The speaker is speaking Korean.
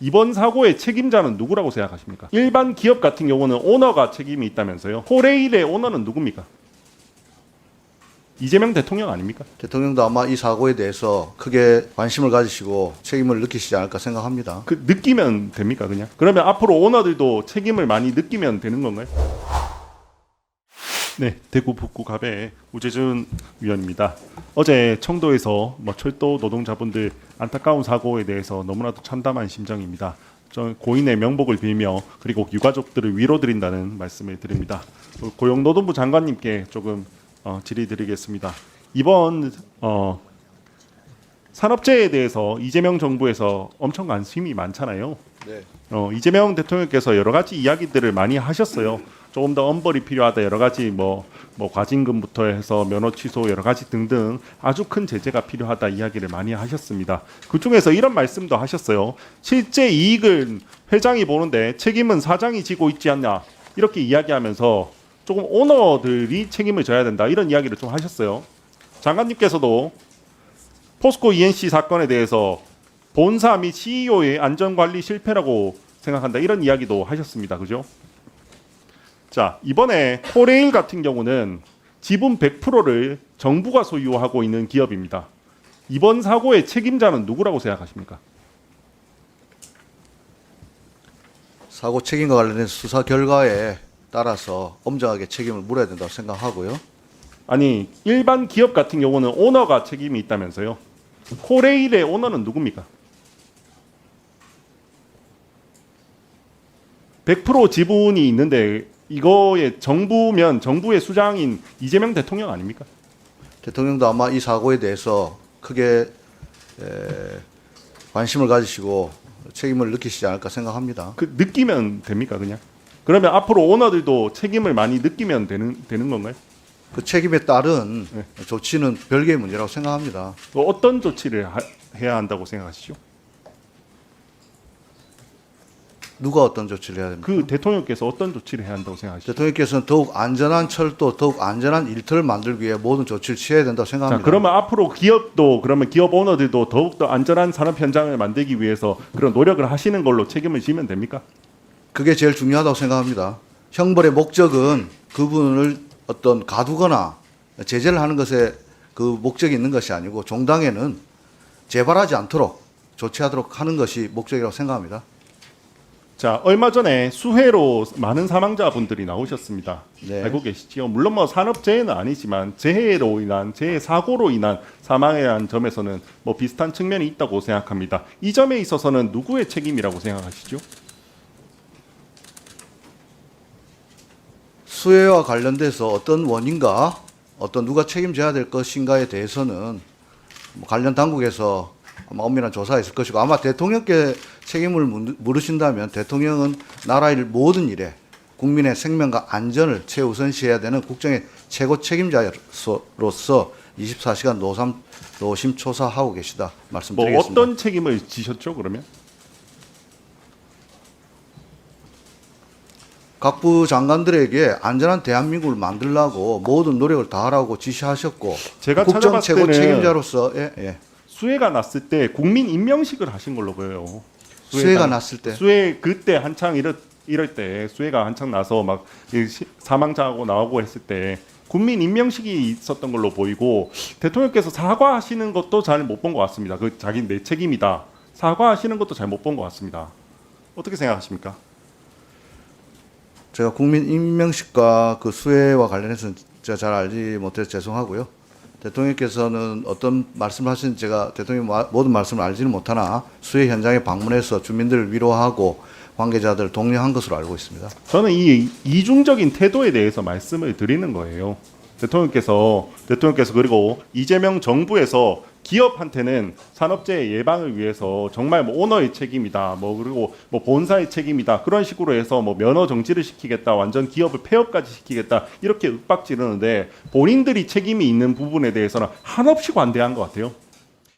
이번 사고의 책임자는 누구라고 생각하십니까? 일반 기업 같은 경우는 오너가 책임이 있다면서요. 코레일의 오너는 누굽니까? 이재명 대통령 아닙니까? 대통령도 아마 이 사고에 대해서 크게 관심을 가지시고 책임을 느끼시지 않을까 생각합니다. 그 느끼면 됩니까 그냥? 그러면 앞으로 오너들도 책임을 많이 느끼면 되는 건가요? 네, 대구 북구 갑의 우재준 위원입니다. 어제 청도에서 뭐 철도 노동자분들 안타까운 사고에 대해서 너무나도 참담한 심정입니다. 저 고인의 명복을 빌며 그리고 유가족들을 위로드린다는 말씀을 드립니다. 고용노동부 장관님께 조금 어, 질의드리겠습니다. 이번 어, 산업재해에 대해서 이재명 정부에서 엄청 관심이 많잖아요. 네. 어, 이재명 대통령께서 여러 가지 이야기들을 많이 하셨어요. 조금 더 엄벌이 필요하다 여러 가지 뭐, 뭐 과징금부터 해서 면허 취소 여러 가지 등등 아주 큰 제재가 필요하다 이야기를 많이 하셨습니다. 그 중에서 이런 말씀도 하셨어요. 실제 이익을 회장이 보는데 책임은 사장이 지고 있지 않냐 이렇게 이야기하면서 조금 오너들이 책임을 져야 된다 이런 이야기를 좀 하셨어요. 장관님께서도 포스코 ENC 사건에 대해서 본사 및 CEO의 안전관리 실패라고 생각한다 이런 이야기도 하셨습니다. 그죠? 자 이번에 코레일 같은 경우는 지분 100%를 정부가 소유하고 있는 기업입니다. 이번 사고의 책임자는 누구라고 생각하십니까? 사고 책임과 관련된 수사 결과에 따라서 엄정하게 책임을 물어야 된다고 생각하고요. 아니 일반 기업 같은 경우는 오너가 책임이 있다면서요? 코레일의 오너는 누굽니까? 100% 지분이 있는데 이거의 정부면 정부의 수장인 이재명 대통령 아닙니까? 대통령도 아마 이 사고에 대해서 크게 에, 관심을 가지시고 책임을 느끼시지 않을까 생각합니다. 그 느끼면 됩니까 그냥? 그러면 앞으로 오너들도 책임을 많이 느끼면 되는 되는 건가요? 그 책임에 따른 네. 조치는 별개의 문제라고 생각합니다. 또 어떤 조치를 하- 해야 한다고 생각하시죠? 누가 어떤 조치를 해야 됩니까? 그 대통령께서 어떤 조치를 해야 한다고 생각하시죠? 대통령께서는 더욱 안전한 철도, 더욱 안전한 일터를 만들기 위해 모든 조치를 취해야 된다고 자, 생각합니다. 그러면 앞으로 기업도 그러면 기업 오너들도 더욱 더 안전한 산업 현장을 만들기 위해서 그런 노력을 하시는 걸로 책임을 지면 됩니까? 그게 제일 중요하다고 생각합니다. 형벌의 목적은 그분을 어떤 가두거나 제재를 하는 것에 그 목적이 있는 것이 아니고 종당에는 재발하지 않도록 조치하도록 하는 것이 목적이라고 생각합니다. 자, 얼마 전에 수해로 많은 사망자분들이 나오셨습니다. 네. 알고 계시지요? 물론 뭐 산업재해는 아니지만 재해로 인한 재해 사고로 인한 사망에 대한 점에서는 뭐 비슷한 측면이 있다고 생각합니다. 이 점에 있어서는 누구의 책임이라고 생각하시죠? 수해와 관련돼서 어떤 원인과 어떤 누가 책임져야 될 것인가에 대해서는 뭐 관련 당국에서 아마 엄밀한 조사가 있을 것이고 아마 대통령께 책임을 물- 물으신다면 대통령은 나라 일 모든 일에 국민의 생명과 안전을 최우선시해야 되는 국정의 최고 책임자로서 24시간 노삼, 노심초사하고 계시다 뭐 말씀드리겠습니다. 어떤 책임을 지셨죠? 그러면 각 부 장관들에게 안전한 대한민국을 만들라고 모든 노력을 다하라고 지시하셨고 제가 국정 최고 책임자로서 예, 예. 수해가 났을 때 국민 임명식을 하신 걸로 보여요. 수해가 났을 때 수해 그때 한창 이럴 이럴 때 수해가 한창 나서 시- 사망자하고 나오고 했을 때 국민 임명식이 있었던 걸로 보이고 대통령께서 사과하시는 것도 잘 못 본 것 같습니다. 그 자기 내 책임이다 사과하시는 것도 잘 못 본 것 같습니다. 어떻게 생각하십니까? 제가 국민 임명식과 그 수해와 관련해서는 제가 잘 알지 못해서 죄송하고요. 대통령께서는 어떤 말씀을 하시는지 제가 대통령 마- 모든 말씀을 알지는 못하나 수해 현장에 방문해서 주민들을 위로하고 관계자들을 독려한 것으로 알고 있습니다. 저는 이 이중적인 태도에 대해서 말씀을 드리는 거예요. 대통령께서 대통령께서 그리고 이재명 정부에서 기업한테는 산업재해 예방을 위해서 정말 뭐 오너의 책임이다. 뭐 그리고 뭐 본사의 책임이다. 그런 식으로 해서 뭐 면허 정지를 시키겠다. 완전 기업을 폐업까지 시키겠다. 이렇게 윽박 지르는데 본인들이 책임이 있는 부분에 대해서는 한없이 관대한 것 같아요.